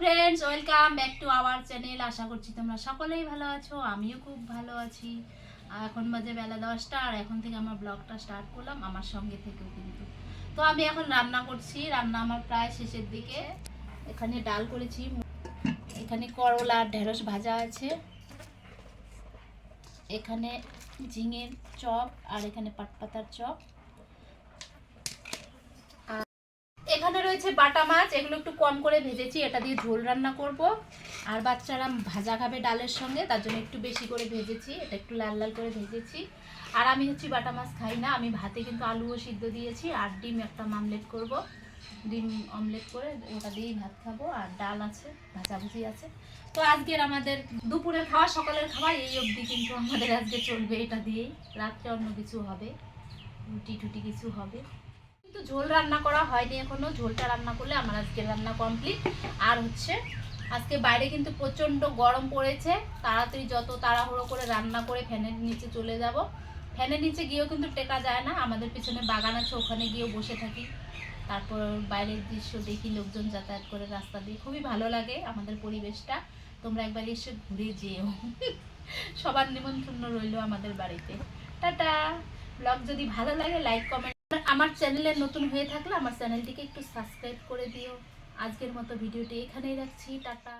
Friends welcome back to our channel আশা করছি তোমরা সকলেই ভালো আছো, আমিও খুব ভালো আছি। এখন বাজে বেলা দশটা, আর এখন থেকে আমার ব্লগটা স্টার্ট করলাম, আমার সঙ্গে থেকেও কিন্তু। তো আমি এখন রান্না করছি, রান্না আমার প্রায় শেষের দিকে। এখানে ডাল করেছি, এখানে করলা আর ঢেঁড়স ভাজা আছে। এখানে ঝিঙের চপ আর এখানে পাটপাতার চপ। রয়েছে বাটা মাছ, এগুলো একটু কম করে ভেজেছি, এটা দিয়ে ঝোল রান্না করব। আর বাচ্চারা ভাজা খাবে ডালের সঙ্গে, তার জন্য একটু বেশি করে ভেজেছি, এটা একটু লাল লাল করে ভেজেছি। আর আমি হচ্ছে বাটা মাছ খাই না, আমি ভাতে কিন্তু আলুও সিদ্ধ দিয়েছি, আর ডিম একটা মামলেট করব। ডিম অমলেট করে ওটা দিয়েই ভাত খাব, আর ডাল আছে, ভাজাভুজি আছে। তো আজকের আমাদের দুপুরের খাওয়া, সকালের খাবার এই অবধি কিন্তু আমাদের আজকে চলবে এটা দিয়েই। রাত্রে অন্য কিছু হবে রুটি টুটি কিছু হবে। ঝোল রান্না করা হয়নি এখনও। ঝোলটা রান্না করলে আমার আজকে রান্না কমপ্লিট আর হচ্ছে, আজকে বাইরে কিন্তু প্রচণ্ড গরম পড়েছে। তাড়াতাড়ি যত তাড়াহুড়ো করে রান্না করে ফ্যানের নিচে চলে যাব। ফ্যানের নিচে গিয়েও কিন্তু টেকা যায় না। আমাদের পিছনে বাগান আছে, ওখানে গিয়েও বসে থাকি। তারপর বাইরের দৃশ্য দেখি, লোকজন যাতায়াত করে রাস্তা দিয়ে। খুবই ভালো লাগে আমাদের পরিবেশটা। তোমরা একবার এসে ঘুরে যেও। সবার নিমন্ত্রণ রইল আমাদের বাড়িতে। টাটা! ব্লগ যদি ভালো লাগে লাইক কমেন্ট আমার চ্যানেলে নতুন হয়ে থাকলে আমার চ্যানেলটিকে একটু সাবস্ক্রাইব করে দিও। আজকের মতো ভিডিওটি এখানেই রাখছি, টাটা।